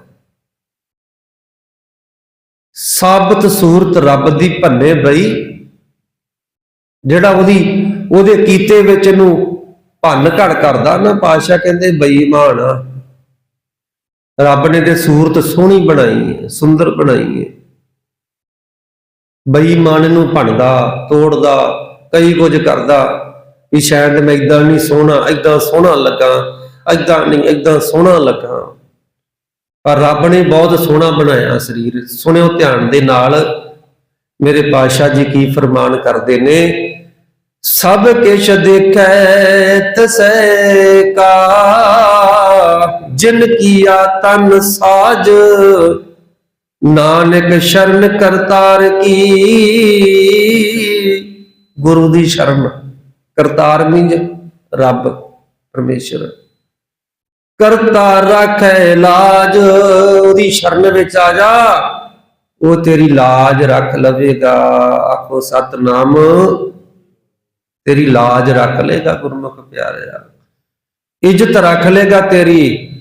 ਸਾਬਤ ਸੂਰਤ ਰੱਬ ਦੀ ਭੰਨੇ ਬਈ, ਜਿਹੜਾ ਉਹਦੀ, ਉਹਦੇ ਕੀਤੇ ਵਿੱਚ ਨੂੰ ਭੰਨ ਘੜ ਕਰਦਾ ਨਾ ਪਾਸ਼ਾ ਕਹਿੰਦੇ ਬੇਈਮਾਨ ਆ। ਰੱਬ ਨੇ ਤੇ ਸੂਰਤ ਸੋਹਣੀ ਬਣਾਈ ਹੈ, ਸੁੰਦਰ ਬਣਾਈ ਹੈ। ਬੇਈਮਾਨ ਨੂੰ ਭੰਨਦਾ, ਤੋੜਦਾ, ਕਈ ਕੁਝ ਕਰਦਾ। ਵੀ ਸ਼ਾਇਦ ਮੈਂ ਇਦਾਂ ਨਹੀਂ ਸੋਹਣਾ ਇਦਾਂ ਸੋਹਣਾ ਲੱਗਾ ਇਦਾਂ ਨਹੀਂ ਇਦਾਂ ਸੋਹਣਾ ਲੱਗਾ। ਪਰ ਰੱਬ ਨੇ ਬਹੁਤ ਸੋਹਣਾ ਬਣਾਇਆ ਸਰੀਰ। ਸੁਣਿਓ ਧਿਆਨ ਦੇ ਨਾਲ, ਮੇਰੇ ਪਾਤਸ਼ਾਹ ਜੀ ਕੀ ਫਰਮਾਨ ਕਰਦੇ ਨੇ, ਸਭ ਕਿਛ ਦੇਖੈ ਤਸੈ ਕਾ, ਜਿਨ ਕੀਆ ਤਨ ਸਾਜ ਨਾਨਕ ਸ਼ਰਨ ਕਰਤਾਰ ਕੀ? ਗੁਰੂ ਦੀ ਸ਼ਰਨ। ਕਰਤਾਰ ਮੀਨਜ ਰੱਬ, ਪਰਮੇਸ਼ਰ। ਕਰਤਾ ਰੱਖੈ ਲਾਜ, ਉਹਦੀ ਸ਼ਰਨ ਵਿੱਚ ਆ ਜਾ। ਉਹ ਤੇਰੀ ਲਾਜ ਰੱਖ ਲਵੇਗਾ। ਆਖੋ, ਸਤਨਾਮ, ਤੇਰੀ ਲਾਜ ਰੱਖ ਲੇਗਾ ਗੁਰਮੁਖ ਪਿਆਰਿਆ। ਇੱਜ਼ਤ ਰੱਖ ਲੇਗਾ ਤੇਰੀ।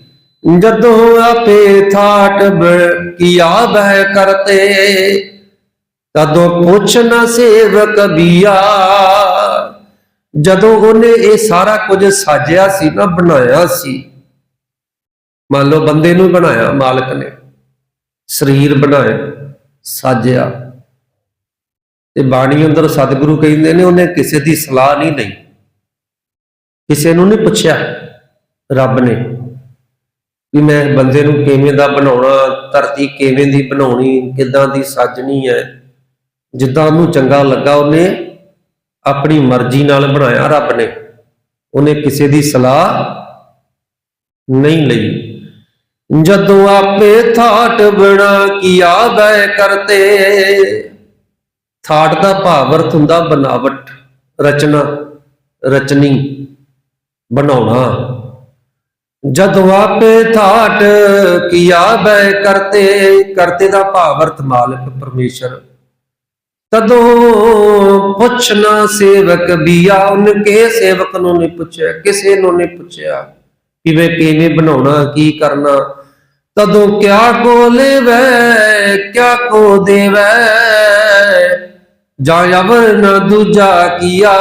ਜਦੋਂ ਆਪੇ ਥਾਟ ਬ- ਕੀਆ ਬਹਿ ਕਰਤੇ, ਤਦੋਂ ਪੁੱਛ ਨਾ ਸੇਵਕ ਬੀਆ। ਜਦੋਂ ਉਹਨੇ ਇਹ ਸਾਰਾ ਕੁਝ ਸਾਜਿਆ ਸੀ ਨਾ, ਬਣਾਇਆ ਸੀ। ਮੰਨ ਲਓ ਬੰਦੇ ਨੂੰ ਬਣਾਇਆ, ਮਾਲਕ ਨੇ। ਸਰੀਰ ਬਣਾਇਆ, ਸਾਜਿਆ। ਤੇ ਬਾਣੀ ਅੰਦਰ ਸਤਿਗੁਰੂ ਕਹਿੰਦੇ ਨੇ, ਉਹਨੇ ਕਿਸੇ ਦੀ ਸਲਾਹ ਨਹੀਂ ਲਈ। ਕਿਸੇ ਨੂੰ ਨਹੀਂ ਪੁੱਛਿਆ, ਰੱਬ ਨੇ। ਵੀ ਮੈਂ ਬੰਦੇ ਨੂੰ ਕਿਵੇਂ ਦਾ ਬਣਾਉਣਾ, ਧਰਤੀ ਕਿਵੇਂ ਦੀ ਬਣਾਉਣੀ, ਕਿੱਦਾਂ ਦੀ ਸਾਜਣੀ ਹੈ। ਜਿੱਦਾਂ ਉਹਨੂੰ ਚੰਗਾ ਲੱਗਾ, ਉਹਨੇ ਆਪਣੀ ਮਰਜ਼ੀ ਨਾਲ ਬਣਾਇਆ ਰੱਬ ਨੇ। ਉਹਨੇ ਕਿਸੇ ਦੀ ਸਲਾਹ ਨਹੀਂ ਲਈ। ਜਦੋਂ ਆਪੇ ਥਾਟ ਬਣਾ ਕੀਆ ਬੈ ਕਰਤੇ, ਥਾਟ ਦਾ ਭਾਵ ਅਰਥ ਹੁੰਦਾ ਬਣਾਵਟ ਰਚਨਾ, ਰਚਨੀ, ਬਣਾਉਣਾ। ਜਦੋਂ ਆਪੇ ਥਾਟ ਕੀਆ ਬੈ ਕਰਤੇ ਕਰਤੇ ਦਾ ਭਾਵ ਅਰਥ ਮਾਲਕ, ਪਰਮੇਸ਼ਰ। ਤਦੋਂ ਪੁੱਛਣਾ ਸੇਵਕ ਬੀਆ ਉਨਕੇ ਸੇਵਕ ਨੂੰ ਨਹੀਂ ਪੁੱਛਿਆ, ਕਿਸੇ ਨੂੰ ਨਹੀਂ ਪੁੱਛਿਆ ਕਿਵੇਂ ਕਿਵੇਂ ਬਣਾਉਣਾ, ਕੀ ਕਰਨਾ। ਤਦੋਂ ਕਿਆ ਕੋ ਲੈਵੈ, ਕਿਆ ਕੋ ਦੇਵੈ। ਜਾਂ ਅਵਰ ਨਾ ਦੂਜਾ ਕੀਆ,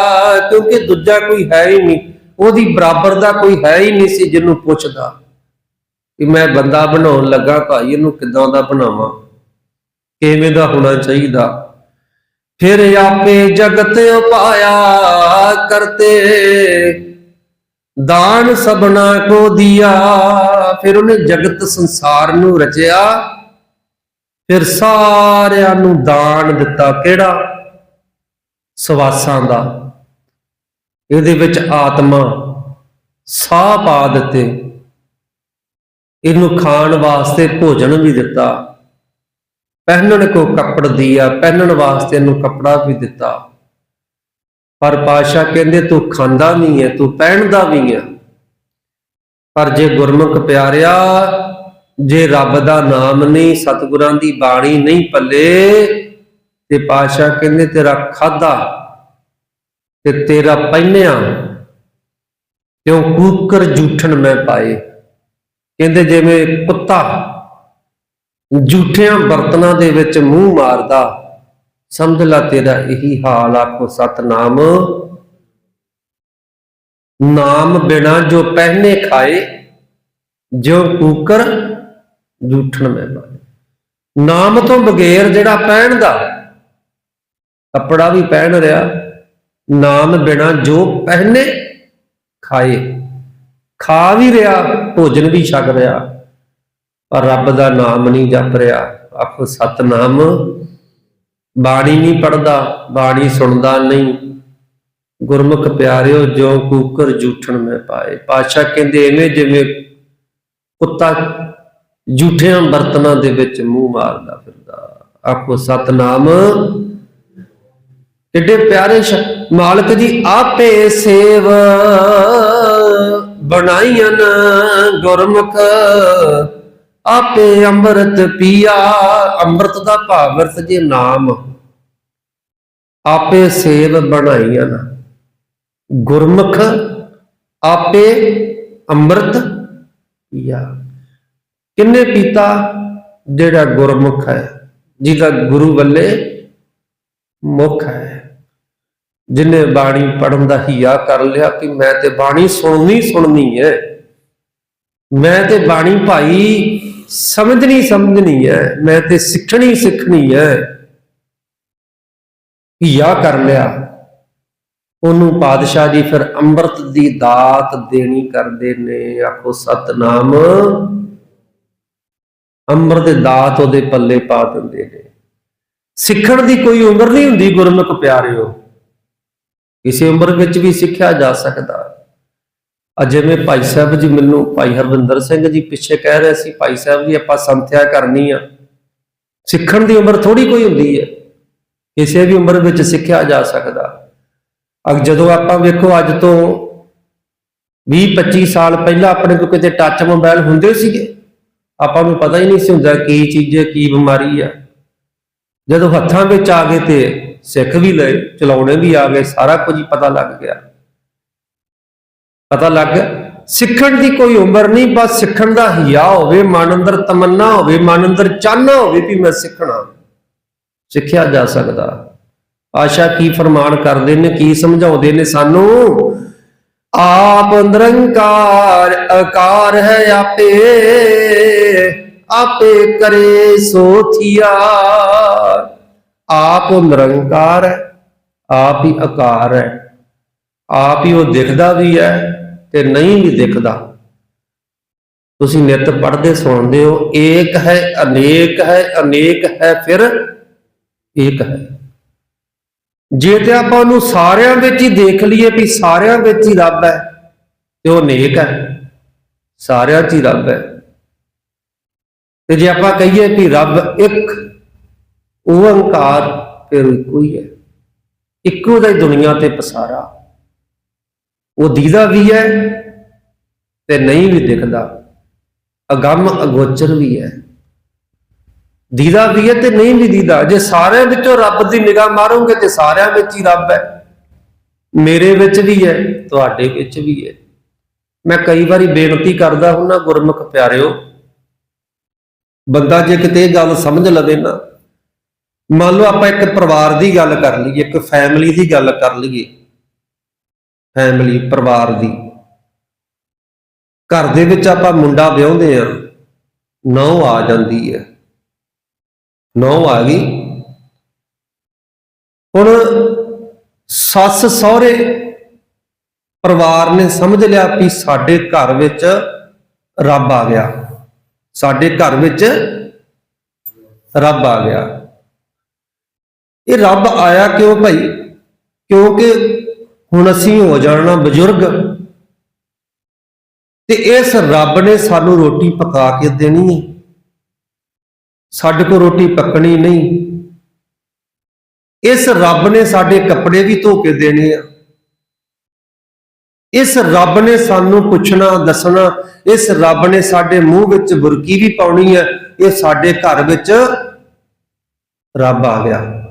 ਕਿਉਂਕਿ ਦੂਜਾ ਕੋਈ ਹੈ ਹੀ ਨਹੀਂ ਉਹਦੀ ਬਰਾਬਰ ਦਾ ਕੋਈ ਹੈ ਹੀ ਨਹੀਂ ਸੀ ਜਿਹਨੂੰ ਪੁੱਛਦਾ ਕਿ ਮੈਂ ਬੰਦਾ ਬਣਾਉਣ ਲੱਗਾ ਭਾਈ, ਇਹਨੂੰ ਕਿਦਾਂ ਦਾ ਬਣਾਵਾਂ? ਕਿਵੇਂ ਦਾ ਹੋਣਾ ਚਾਹੀਦਾ? ਫਿਰ ਆਪੇ ਜਗਤ ਉਪਾਇਆ ਕਰਤੇ। ਦਾਨ ਸਭਨਾ ਕੋ ਦਿਆ। ਫਿਰ ਉਹਨੇ ਜਗਤ ਸੰਸਾਰ ਨੂੰ ਰਚਿਆ। ਫਿਰ ਸਾਰਿਆਂ ਨੂੰ ਦਾਨ ਦਿੱਤਾ। ਕਿਹੜਾ? ਸਵਾਸਾਂ ਦਾ। ਇਹਦੇ ਵਿੱਚ ਆਤਮਾ ਸਾਹ ਪਾ ਦਿੱਤੇ। ਇਹਨੂੰ ਖਾਣ ਵਾਸਤੇ ਭੋਜਨ ਵੀ ਦਿੱਤਾ। ਪਹਿਨਣ ਕੋ ਕੱਪੜ ਦਿਆ, ਪਹਿਨਣ ਵਾਸਤੇ ਇਹਨੂੰ ਕੱਪੜਾ ਵੀ ਦਿੱਤਾ। ਪਰ ਪਾਸ਼ਾ ਕਹਿੰਦੇ, ਤੂੰ ਖਾਂਦਾ ਵੀ ਹੈ, ਤੂੰ ਪਹਿਨਦਾ ਵੀ ਹੈ। ਪਰ ਜੇ ਗੁਰਮੁਖ ਪਿਆਰਿਆ, ਜੇ ਰੱਬ ਦਾ ਨਾਮ ਨਹੀਂ, ਸਤਿਗੁਰਾਂ ਦੀ ਬਾਣੀ ਨਹੀਂ ਪੱਲੇ ਤੇ ਪਾਸ਼ਾ ਕਹਿੰਦੇ, ਤੇਰਾ ਖਾਦਾ ਤੇ ਤੇਰਾ ਪਹਿਨਿਆ ਕਿਉਂ ਕੂਕਰ ਜੂਠਣ ਮੈਂ ਪਾਏ। ਕਹਿੰਦੇ ਜਿਵੇਂ ਕੁੱਤਾ ਜੂਠਿਆਂ ਬਰਤਨਾਂ ਦੇ ਵਿੱਚ ਮੂੰਹ ਮਾਰਦਾ, ਸਮਝ ਲਾ ਤੇਰਾ ਇਹੀ ਹਾਲ ਆਖੋ ਸਤਨਾਮ। ਨਾਮ ਬਿਨਾ ਜੋ ਪਹਿਨੇ ਖਾਏ ਜੋ ਕੂਕਰ ਜੂਠਣ ਮੈਂ ਪਾਏ। ਨਾਮ ਤੋਂ ਬਗੈਰ ਜਿਹੜਾ ਪਹਿਨ ਦਾ ਕੱਪੜਾ ਵੀ ਪਹਿਨ ਰਿਹਾ ਨਾਮ ਬਿਨਾ ਜੋ ਪਹਿਨੇ ਖਾਏ। ਖਾ ਵੀ ਰਿਹਾ, ਭੋਜਨ ਵੀ ਛਕ ਰਿਹਾ, ਪਰ ਰੱਬ ਦਾ ਨਾਮ ਨਹੀਂ ਜਪ ਰਿਹਾ। ਆਖੋ, ਸਤਨਾਮ, ਬਾਣੀ ਨਹੀਂ ਪੜਦਾ ਬਾਣੀ ਸੁਣਦਾ ਨਹੀਂ। ਗੁਰਮੁਖ ਪਿਆਰਿਓ, ਜੋ ਕੂਕਰ ਜੂਠਣ ਮੈਂ ਪਾਏ। ਪਾਸ਼ਾ ਕਹਿੰਦੇ ਐਵੇਂ ਜਿਵੇਂ ਕੁੱਤਾ ਜੂਠਿਆਂ ਬਰਤਨਾਂ ਦੇ ਵਿੱਚ ਮੂੰਹ ਮਾਰਦਾ ਫਿਰਦਾ। ਆਖੋ, ਸਤਨਾਮ ਕਿੱਡੇ ਪਿਆਰੇ ਸ਼- ਮਾਲਕ ਜੀ, ਆਪੇ ਸੇਵ। ਬਣਾਈਆਂ ਗੁਰਮੁਖ। ਆਪੇ ਅੰਮ੍ਰਿਤ ਪੀਆ। ਅੰਮ੍ਰਿਤ ਦਾ ਭਾਵ ਅਰਥ ਜੇ ਨਾਮ। ਆਪੇ ਸੇਵ ਬਣਾਈਆਂ ਗੁਰਮੁਖ ਆਪੇ ਅੰਮ੍ਰਿਤ ਪੀਆ। ਕਿੰਨੇ ਪੀਤਾ ਜਿਹੜਾ ਗੁਰਮੁਖ ਹੈ, ਜਿਹਦਾ ਗੁਰੂ ਵੱਲੇ ਮੁਖ ਹੈ। ਜਿਨੇ ਬਾਣੀ ਪੜਨ ਦਾ ਹੀਆ ਕਰ ਲਿਆ ਕਿ ਮੈਂ ਤੇ ਬਾਣੀ ਸੁਣਨੀ ਸੁਣਨੀ ਹੈ। ਮੈਂ ਤੇ ਬਾਣੀ ਭਾਈ ਸਮਝਣੀ ਸਮਝਣੀ ਹੈ। ਮੈਂ ਤੇ ਸਿੱਖਣੀ ਸਿੱਖਣੀ ਹੈ। ਹੀਆ ਕਰ ਲਿਆ। ਉਹਨੂੰ ਪਾਤਸ਼ਾਹ ਜੀ ਫਿਰ ਅੰਮ੍ਰਿਤ ਦੀ ਦਾਤ ਦੇਣੀ ਕਰਦੇ ਨੇ। ਆਖੋ, ਸਤਨਾਮ। ਅੰਮ੍ਰਿਤ ਦੀ ਦਾਤ ਉਹਦੇ ਪੱਲੇ ਪਾ ਦਿੰਦੇ ਨੇ। ਸਿੱਖਣ ਦੀ ਕੋਈ ਉਮਰ ਨਹੀਂ ਹੁੰਦੀ, ਗੁਰਮੁਖ ਪਿਆਰਿਓ। ਕਿਸੇ ਉਮਰ ਵਿੱਚ ਵੀ ਸਿੱਖਿਆ ਜਾ ਸਕਦਾ। ਅੱਜ ਭਾਈ ਸਾਹਿਬ ਜੀ ਮੈਨੂੰ, ਭਾਈ ਹਰਵਿੰਦਰ ਸਿੰਘ ਜੀ ਪਿੱਛੇ ਕਹਿ ਰਹੇ ਸੀ, ਭਾਈ ਸਾਹਿਬ ਜੀ ਆਪਾਂ ਸੰਥਿਆ ਕਰਨੀ ਆ। ਸਿੱਖਣ ਦੀ ਉਮਰ ਥੋੜੀ ਕੋਈ ਹੁੰਦੀ ਹੈ ਕਿਸੇ ਵੀ ਉਮਰ ਵਿੱਚ ਸਿੱਖਿਆ ਜਾ ਸਕਦਾ। ਅਗ ਜਦੋਂ ਆਪਾਂ ਵੇਖੋ ਅੱਜ ਤੋਂ 20 25 ਸਾਲ ਪਹਿਲਾਂ ਆਪਣੇ ਕੋਲ ਕਿਤੇ ਟੱਚ ਮੋਬਾਈਲ ਹੁੰਦੇ ਸੀਗੇ, ਆਪਾਂ ਨੂੰ ਪਤਾ ਹੀ ਨਹੀਂ ਸੀ ਹੁੰਦਾ ਕੀ ਚੀਜ਼ ਹੈ ਕੀ ਬਿਮਾਰੀ ਆ। ਜਦੋਂ ਹੱਥਾਂ ਵਿੱਚ ਆ ਗਏ ਤੇ ਸਿੱਖ ਵੀ ਲਏ, ਚਲਾਉਣੇ ਵੀ ਆ ਗਏ, ਸਾਰਾ ਕੁਝ ਪਤਾ ਲੱਗ ਗਿਆ। ਪਤਾ ਲੱਗ ਗਿਆ, ਸਿੱਖਣ ਦੀ ਕੋਈ ਉਮਰ ਨਹੀਂ, ਬਸ ਸਿੱਖਣ ਦਾ ਹਿਆ ਹੋਵੇ, ਮਨ ਅੰਦਰ ਤਮੰਨਾ ਹੋਵੇ, ਮਨ ਅੰਦਰ ਚਾਹਨਾ ਹੋਵੇ ਵੀ ਮੈਂ ਸਿੱਖਣਾ। ਸਿੱਖਿਆ ਜਾ ਸਕਦਾ। ਆਸ਼ਾ ਕੀ ਫਰਮਾਨ ਕਰਦੇ ਨੇ, ਕੀ ਸਮਝਾਉਂਦੇ ਨੇ ਸਾਨੂੰ? ਆਪ ਨਿਰੰਕਾਰ ਆਕਾਰ ਹੈ ਆਪੇ ਆਪੇ ਕਰੇ ਸੋਥੀਆ ਆਪ ਉਹ ਨਿਰੰਕਾਰ ਹੈ, ਆਪ ਹੀ ਆਕਾਰ ਹੈ। ਆਪ ਹੀ ਉਹ ਦਿਖਦਾ ਵੀ ਹੈ ਤੇ ਨਹੀਂ ਵੀ ਦਿਖਦਾ। ਤੁਸੀਂ ਨਿਤ ਪੜ੍ਹਦੇ, ਸੁਣਦੇ ਹੋ, ਏਕ ਹੈ, ਅਨੇਕ ਹੈ ਅਨੇਕ ਹੈ, ਫਿਰ ਏਕ ਹੈ। ਜੇ ਤੇ ਆਪਾਂ ਉਹਨੂੰ ਸਾਰਿਆਂ ਵਿੱਚ ਹੀ ਦੇਖ ਲਈਏ ਵੀ ਸਾਰਿਆਂ ਵਿੱਚ ਹੀ ਰੱਬ ਹੈ, ਤੇ ਉਹ ਨੇਕ ਹੈ, ਸਾਰਿਆਂ 'ਚ ਹੀ ਰੱਬ ਹੈ। ਤੇ ਜੇ ਆਪਾਂ ਕਹੀਏ ਵੀ ਰੱਬ ਇੱਕ ਓੰਕਾਰ ਫਿਰ ਇੱਕੋ ਹੀ ਹੈ। ਇੱਕੋ ਦਾ ਹੀ ਦੁਨੀਆ ਤੇ ਪਸਾਰਾ। ਉਹ ਦੀਦਾ ਵੀ ਹੈ ਤੇ ਨਹੀਂ ਵੀ ਦਿਖਦਾ। ਅਗੰਮ ਅਗੋਚਰ ਵੀ ਹੈ। ਦੀਦਾ ਵੀ ਹੈ ਤੇ ਨਹੀਂ ਵੀ ਦੀਦਾ। ਜੇ ਸਾਰਿਆਂ ਵਿੱਚੋਂ ਰੱਬ ਦੀ ਨਿਗਾਹ ਮਾਰੋਗੇ ਤੇ ਸਾਰਿਆਂ ਵਿੱਚ ਹੀ ਰੱਬ ਹੈ। ਮੇਰੇ ਵਿੱਚ ਵੀ ਹੈ, ਤੁਹਾਡੇ ਵਿੱਚ ਵੀ ਹੈ। ਮੈਂ ਕਈ ਵਾਰੀ ਬੇਨਤੀ ਕਰਦਾ ਹੁੰਨਾ, ਗੁਰਮੁਖ ਪਿਆਰਿਓ, ਬੰਦਾ ਜੇ ਕਿਤੇ ਇਹ ਗੱਲ ਸਮਝ ਲਵੇ ਨਾ ਮੰਨ ਲਓ ਆਪਾਂ ਇੱਕ ਪਰਿਵਾਰ ਦੀ ਗੱਲ ਕਰ ਲਈਏ, ਇੱਕ ਫੈਮਿਲੀ ਦੀ ਗੱਲ ਕਰ ਲਈਏ। ਫੈਮਿਲੀ ਪਰਿਵਾਰ ਦੀ। ਘਰ ਦੇ ਵਿੱਚ ਆਪਾਂ ਮੁੰਡਾ ਵਿਆਹੁੰਦੇ ਆ ਨੌ ਆ ਜਾਂਦੀ ਹੈ। ਨੌ ਆ ਗਈ। ਹੁਣ ਸੱਸ ਸਹੁਰੇ ਪਰਿਵਾਰ ਨੇ ਸਮਝ ਲਿਆ ਵੀ ਸਾਡੇ ਘਰ ਵਿੱਚ ਰੱਬ ਆ ਗਿਆ। ਸਾਡੇ ਘਰ ਵਿੱਚ ਰੱਬ ਆ ਗਿਆ। ਇਹ ਰੱਬ ਆਇਆ ਕਿਉਂ ਭਾਈ? ਕਿਉਂਕਿ ਹੁਣ ਅਸੀਂ ਹੋ ਜਾਣਾ ਬਜ਼ੁਰਗ। ਤੇ ਇਸ ਰੱਬ ਨੇ ਸਾਨੂੰ ਰੋਟੀ ਪਕਾ ਕੇ ਦੇਣੀ ਹੈ। ਸਾਡੇ ਕੋਲ ਰੋਟੀ ਪੱਕਣੀ ਨਹੀਂ। ਇਸ ਰੱਬ ਨੇ ਸਾਡੇ ਕੱਪੜੇ ਵੀ ਧੋ ਕੇ ਦੇਣੇ ਆ। ਇਸ ਰੱਬ ਨੇ ਸਾਨੂੰ ਪੁੱਛਣਾ, ਦੱਸਣਾ, ਇਸ ਰੱਬ ਨੇ ਸਾਡੇ ਮੂੰਹ ਵਿੱਚ ਬੁਰਕੀ ਵੀ ਪਾਉਣੀ ਹੈ। ਇਹ ਸਾਡੇ ਘਰ ਵਿੱਚ ਰੱਬ ਆ ਗਿਆ।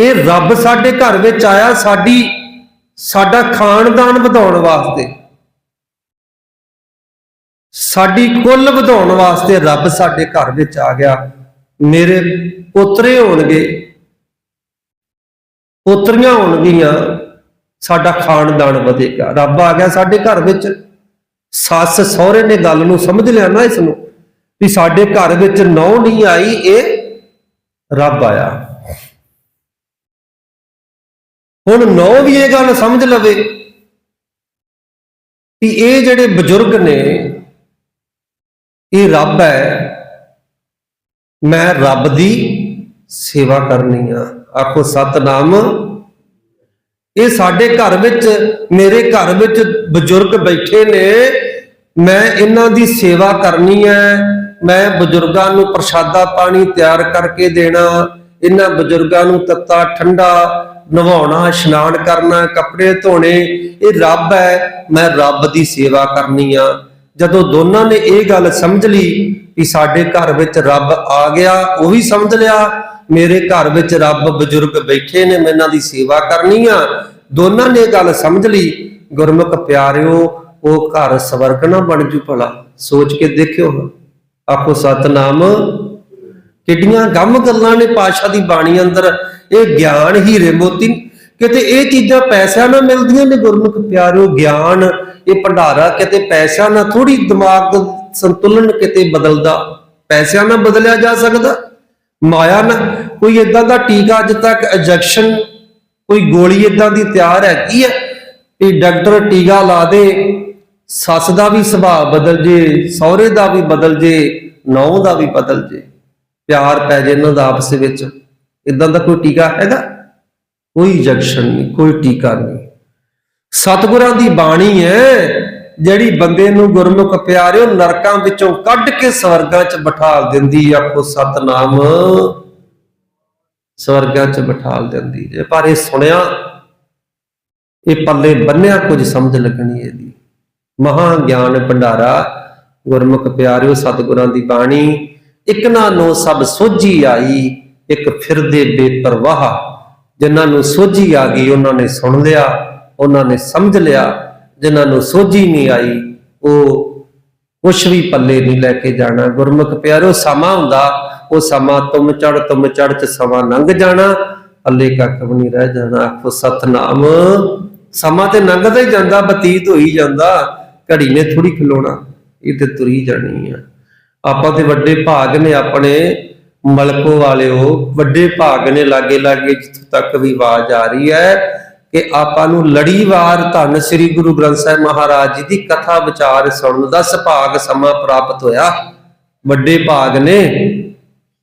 ਇਹ ਰੱਬ ਸਾਡੇ ਘਰ ਵਿੱਚ ਆਇਆ ਸਾਡੀ, ਸਾਡਾ ਖਾਨਦਾਨ ਵਧਾਉਣ ਵਾਸਤੇ। ਸਾਡੀ ਕੁੱਲ ਵਧਾਉਣ ਵਾਸਤੇ ਰੱਬ ਸਾਡੇ ਘਰ ਵਿੱਚ ਆ ਗਿਆ। ਮੇਰੇ ਪੋਤਰੇ ਹੋਣਗੇ, ਪੋਤਰੀਆਂ ਹੋਣਗੀਆਂ, ਸਾਡਾ ਖਾਨਦਾਨ ਵਧੇਗਾ। ਰੱਬ ਆ ਗਿਆ ਸਾਡੇ ਘਰ ਵਿੱਚ। ਸੱਸ ਸਹੁਰੇ ਨੇ ਗੱਲ ਨੂੰ ਸਮਝ ਲਿਆ ਨਾ ਇਸ ਨੂੰ, ਵੀ ਸਾਡੇ ਘਰ ਵਿੱਚ ਨੌ ਨਹੀਂ ਆਈ, ਇਹ ਰੱਬ ਆਇਆ। ਹੁਣ ਨੌ ਵੀ ਇਹ ਗੱਲ ਸਮਝ ਲਵੇ ਕਿ ਇਹ ਜਿਹੜੇ ਬਜ਼ੁਰਗ ਨੇ, ਇਹ ਰੱਬ ਹੈ, ਮੈਂ ਰੱਬ ਦੀ ਸੇਵਾ ਕਰਨੀ ਆ। ਆਖੋ ਸਤਨਾਮ, ਇਹ ਸਾਡੇ ਘਰ ਵਿੱਚ, ਮੇਰੇ ਘਰ ਵਿੱਚ ਬਜ਼ੁਰਗ ਬੈਠੇ ਨੇ, ਮੈਂ ਇਹਨਾਂ ਦੀ ਸੇਵਾ ਕਰਨੀ ਹੈ, ਮੈਂ ਬਜ਼ੁਰਗਾਂ ਨੂੰ ਪ੍ਰਸ਼ਾਦਾ ਪਾਣੀ ਤਿਆਰ ਕਰਕੇ ਦੇਣਾ ਇਹਨਾਂ ਬਜ਼ੁਰਗਾਂ ਨੂੰ ਤੱਤਾ ਠੰਡਾ ਨਵਾਉਣਾ, ਇਸ਼ਨਾਨ ਕਰਨਾ, ਕੱਪੜੇ ਧੋਣੇ, ਇਹ ਰੱਬ ਹੈ, ਮੈਂ ਰੱਬ ਦੀ ਸੇਵਾ ਕਰਨੀ ਆ। ਜਦੋਂ ਦੋਨਾਂ ਨੇ ਇਹ ਗੱਲ ਸਮਝ ਲਈ ਕਿ ਸਾਡੇ ਘਰ ਵਿੱਚ ਰੱਬ ਆ ਗਿਆ, ਉਹ ਵੀ ਸਮਝ ਲਿਆ, ਮੇਰੇ ਘਰ ਵਿੱਚ ਰੱਬ ਬਜ਼ੁਰਗ ਬੈਠੇ ਨੇ, ਮੈਂ ਇਹਨਾਂ ਦੀ ਸੇਵਾ ਕਰਨੀ ਆ। ਦੋਨਾਂ ਨੇ ਇਹ ਗੱਲ ਸਮਝ ਲਈ, ਗੁਰਮੁਖ ਪਿਆਰਿਓ, ਉਹ ਘਰ ਸਵਰਗ ਨਾ ਬਣ ਜੂ ਭਲਾ। ਸੋਚ ਕੇ ਦੇਖਿਓ, ਆਖੋ, ਸਤਨਾਮ ਕਿੱਡੀਆਂ ਗੰਮ ਗੱਲਾਂ ਨੇ ਪਾਸ਼ਾ ਦੀ ਬਾਣੀ ਅੰਦਰ। ਇਹ ਗਿਆਨ ਹੀਰੇ ਮੋਤੀ। ਕਿਤੇ ਇਹ ਚੀਜ਼ਾਂ ਪੈਸਿਆਂ ਨਾਲ ਮਿਲਦੀਆਂ ਨੇ ਗੁਰਮੁਖ ਪਿਆਰਿਓ ਗਿਆਨ। ਇਹ ਭੰਡਾਰਾ ਕਿਤੇ ਪੈਸਿਆਂ ਨਾਲ ਥੋੜੀ ਦਿਮਾਗ ਸੰਤੁਲਨ ਕਿਤੇ ਬਦਲਦਾ। ਪੈਸਿਆਂ ਨਾਲ ਬਦਲਿਆ ਜਾ ਸਕਦਾ। ਮਾਇਆ ਨਾਲ ਕੋਈ ਇਦਾਂ ਦਾ ਟੀਕਾ ਅੱਜ ਤੱਕ ਇੰਜੈਕਸ਼ਨ ਕੋਈ ਗੋਲੀ ਇਦਾਂ ਦੀ ਤਿਆਰ ਹੈਗੀ ਹੈ ਕਿ ਡਾਕਟਰ ਟੀਕਾ ਲਾ ਦੇ, ਸੱਸ ਦਾ ਵੀ ਸੁਭਾਅ ਬਦਲ ਜੇ, ਸਹੁਰੇ ਦਾ ਵੀ ਬਦਲ ਜੇ ਨੌਂ ਦਾ ਵੀ ਬਦਲ ਜੇ। ਪਿਆਰ ਪੈ ਜੇ ਇਹਨਾਂ ਦਾ ਆਪਸ ਵਿੱਚ ਇਦਾਂ ਦਾ ਕੋਈ ਟੀਕਾ ਹੈਗਾ? ਕੋਈ ਇੰਜੈਕਸ਼ਨ ਨਹੀਂ, ਕੋਈ ਟੀਕਾ ਨਹੀਂ। ਸਤਿਗੁਰਾਂ ਦੀ ਬਾਣੀ ਹੈ, ਜਿਹੜੀ ਬੰਦੇ ਨੂੰ ਗੁਰਮੁਖ ਪਿਆਰਿਓ ਨਰਕਾਂ ਵਿੱਚੋਂ ਕੱਢ ਕੇ ਸਵਰਗਾਂ 'ਚ ਬਿਠਾਲ ਦਿੰਦੀ ਆਖੋ ਸਤਨਾਮ। ਸਵਰਗਾਂ 'ਚ ਬਿਠਾਲ ਦਿੰਦੀ ਜੇ। ਪਰ ਇਹ ਸੁਣਿਆ, ਇਹ ਪੱਲੇ ਬੰਨਿਆ ਕੁਝ ਸਮਝ ਲੱਗਣੀ ਇਹਦੀ। ਮਹਾ ਗਿਆਨ ਭੰਡਾਰਾ, ਗੁਰਮੁਖ ਪਿਆਰਿਓ ਸਤਿਗੁਰਾਂ ਦੀ ਬਾਣੀ। ਇੱਕ ਨੂੰ ਸਭ ਸੋਝੀ ਆਈ, ਇੱਕ ਫਿਰਦੇ ਬੇਪਰਵਾਹ। ਜਿਨ੍ਹਾਂ ਨੂੰ ਸੋਝੀ ਆ ਗਈ, ਉਹਨਾਂ ਨੇ ਸੁਣ ਲਿਆ, ਉਹਨਾਂ ਨੇ ਸਮਝ ਲਿਆ। ਜਿਨ੍ਹਾਂ ਨੂੰ ਸੋਝੀ ਨਹੀਂ ਆਈ, ਉਹ ਕੁਛ ਵੀ ਪੱਲੇ ਨਹੀਂ ਲੈ ਕੇ ਜਾਣਾ। ਗੁਰਮੁਖ ਪਿਆਰਿਓ ਸਮਾਂ ਹੁੰਦਾ। ਉਹ ਸਮਾਂ ਤੁਮ ਚੜ ਤੁਮ ਚੜ ਚ ਸਮਾਂ ਲੰਘ ਜਾਣਾ। ਅੱਲੇ ਕੱਖ ਵੀ ਨਹੀਂ ਰਹਿ ਜਾਣਾ। ਆਖੋ, ਸਤਨਾਮ। ਸਮਾਂ ਤੇ ਲੰਘਦਾ ਹੀ ਜਾਂਦਾ, ਬਤੀਤ ਹੋਈ ਜਾਂਦਾ। ਘੜੀ ਨੇ ਥੋੜੀ ਖਲੋਣਾ। ਇਹ ਤੇ ਤੁਰੀ ਜਾਣੀ ਆ। ਆਪਾਂ ਤੇ ਵੱਡੇ ਭਾਗ ਨੇ ਆਪਣੇ ਮਲਕੋ ਵਾਲਿਓ ਵੱਡੇ ਭਾਗ ਨੇ ਲਾਗੇ ਲਾਗੇ ਜਿੱਥੋਂ ਤੱਕ ਵੀ ਆਵਾਜ਼ ਆ ਰਹੀ ਹੈ ਕਿ ਆਪਾਂ ਨੂੰ ਲੜੀਵਾਰ ਧੰਨ ਸ੍ਰੀ ਗੁਰੂ ਗ੍ਰੰਥ ਸਾਹਿਬ ਮਹਾਰਾਜ ਜੀ ਦੀ ਕਥਾ ਵਿਚਾਰ ਸੁਣਨ ਦਾ ਸੁਭਾਗ ਸਮਾਂ ਪ੍ਰਾਪਤ ਹੋਇਆ। ਵੱਡੇ ਭਾਗ ਨੇ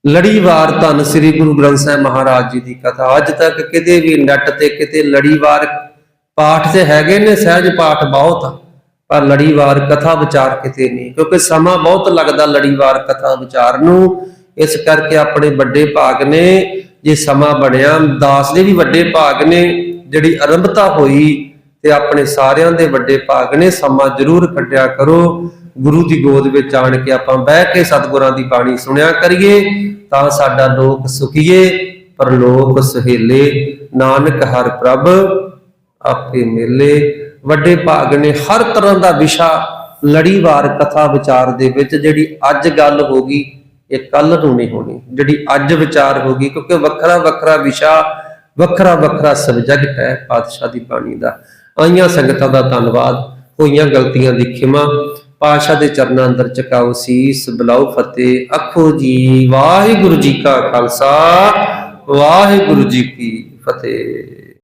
ਲੜੀਵਾਰ ਧੰਨ ਸ੍ਰੀ ਗੁਰੂ ਗ੍ਰੰਥ ਸਾਹਿਬ ਮਹਾਰਾਜ ਜੀ ਦੀ ਕਥਾ। ਅੱਜ ਤੱਕ ਕਿਤੇ ਵੀ ਨੱਟ ਤੇ ਕਿਤੇ ਲੜੀਵਾਰ ਪਾਠ ਤੇ ਹੈਗੇ ਨੇ ਸਹਿਜ ਪਾਠ ਬਹੁਤ। ਆ, ਪਰ ਲੜੀਵਾਰ ਕਥਾ ਵਿਚਾਰ ਕਿਤੇ ਨਹੀਂ, ਕਿਉਂਕਿ ਸਮਾਂ ਬਹੁਤ ਲੱਗਦਾ ਲੜੀਵਾਰ ਕਥਾ ਵਿਚਾਰ ਨੂੰ। ਇਸ ਕਰਕੇ ਆਪਣੇ ਵੱਡੇ ਭਾਗ ਨੇ, ਜੇ ਸਮਾਂ ਬਣਿਆ, ਦਾਸ ਦੇ ਵੀ ਵੱਡੇ ਭਾਗ ਨੇ, ਜਿਹੜੀ ਆਰੰਭਤਾ ਹੋਈ ਤੇ ਆਪਣੇ ਸਾਰਿਆਂ ਦੇ ਵੱਡੇ ਭਾਗ ਨੇ, ਸਮਾਂ ਜ਼ਰੂਰ ਕੱਢਿਆ ਕਰੋ। ਗੁਰੂ ਦੀ ਗੋਦ ਵਿੱਚ ਆਣ ਕੇ ਆਪਾਂ ਬਹਿ ਕੇ ਸਤਿਗੁਰਾਂ ਦੀ ਬਾਣੀ ਸੁਣਿਆ ਕਰੀਏ, ਤਾਂ ਸਾਡਾ ਲੋਕ ਸੁਖੀਏ ਪਰ ਲੋਕ ਸਹੇਲੇ। ਨਾਨਕ ਹਰ ਪ੍ਰਭ, ਆਪੇ ਮੇਲੇ। ਵੱਡੇ ਭਾਗ ਨੇ ਹਰ ਤਰ੍ਹਾਂ ਦਾ ਵਿਸ਼ਾ ਲੜੀਵਾਰ ਕਥਾ ਵਿਚਾਰ ਦੇ ਵਿੱਚ ਜਿਹੜੀ ਅੱਜ ਗੱਲ ਹੋ ਗਈ, ਇਹ ਕੱਲ ਨੂੰ ਨਹੀਂ ਹੋਣੀ। ਜਿਹੜੀ ਅੱਜ ਵਿਚਾਰ ਹੋ ਗਈ, ਕਿਉਂਕਿ ਵੱਖਰਾ ਵੱਖਰਾ ਵਿਸ਼ਾ, ਵੱਖਰਾ ਵੱਖਰਾ ਸਬਜੈਕਟ ਹੈ ਪਾਤਸ਼ਾਹ ਦੀ ਬਾਣੀ ਦਾ। ਆਈਆਂ ਸੰਗਤਾਂ ਦਾ ਧੰਨਵਾਦ, ਹੋਈਆਂ ਗਲਤੀਆਂ ਦੀ ਖਿਮਾ। ਪਾਤਸ਼ਾਹ ਦੇ ਚਰਨਾਂ ਅੰਦਰ ਝੁਕਾਓ ਸੀਸ ਬਲਾਉ ਫਤਿਹ। ਆਖੋ ਜੀ, ਵਾਹਿਗੁਰੂ ਜੀ ਕਾ ਖਾਲਸਾ, ਵਾਹਿਗੁਰੂ ਜੀ ਕੀ ਫਤਿਹ।